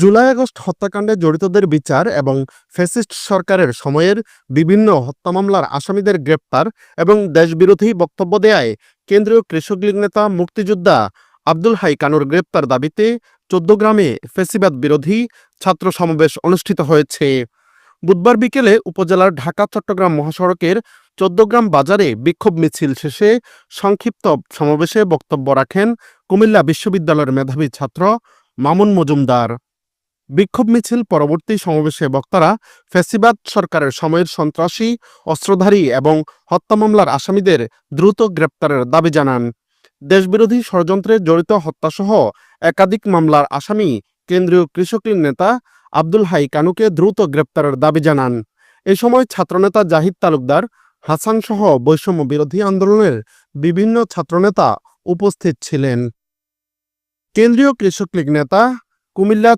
July August হত্যাকাণ্ডে জড়িতদের বিচার এবং ফ্যাসিস্ট সরকারের সময়ের বিভিন্ন হত্যা মামলার আসামিদের গ্রেপ্তার এবং দেশবিরোধী বক্তব্য দেয়ায় কেন্দ্রীয় কৃষক লীগ নেতা মুক্তিযোদ্ধা আব্দুল হাই কানুর গ্রেপ্তার দাবিতে চোদ্দগ্রামে ফেসিবাদ বিরোধী ছাত্র সমাবেশ অনুষ্ঠিত হয়েছে। বুধবার বিকেলে উপজেলার ঢাকা, চট্টগ্রাম মহাসড়কের চোদ্দগ্রাম বাজারে বিক্ষোভ মিছিল শেষে সংক্ষিপ্ত সমাবেশে বক্তব্য রাখেন কুমিল্লা বিশ্ববিদ্যালয়ের মেধাবী ছাত্র মামুন মজুমদার। বিক্ষোভ মিছিল পরবর্তী সমাবেশে বক্তারা ফ্যাসিবাদ সরকারের সময়ের সন্ত্রাসী, অস্ত্রধারী এবং হত্যা মামলার আসামিদের দ্রুত গ্রেপ্তারের দাবি জানান। দেশবিরোধী ষড়যন্ত্রে জড়িত হত্যাসহ একাধিক মামলার আসামি কেন্দ্রীয় কৃষক নেতা আব্দুল হাই কানুকে দ্রুত গ্রেপ্তারের দাবি জানান। এ সময় ছাত্রনেতা জাহিদ তালুকদার, হাসান সহ বৈষম্য বিরোধী আন্দোলনের বিভিন্ন ছাত্রনেতা উপস্থিত ছিলেন। কেন্দ্রীয় কৃষক লীগ নেতা কুমিল্লা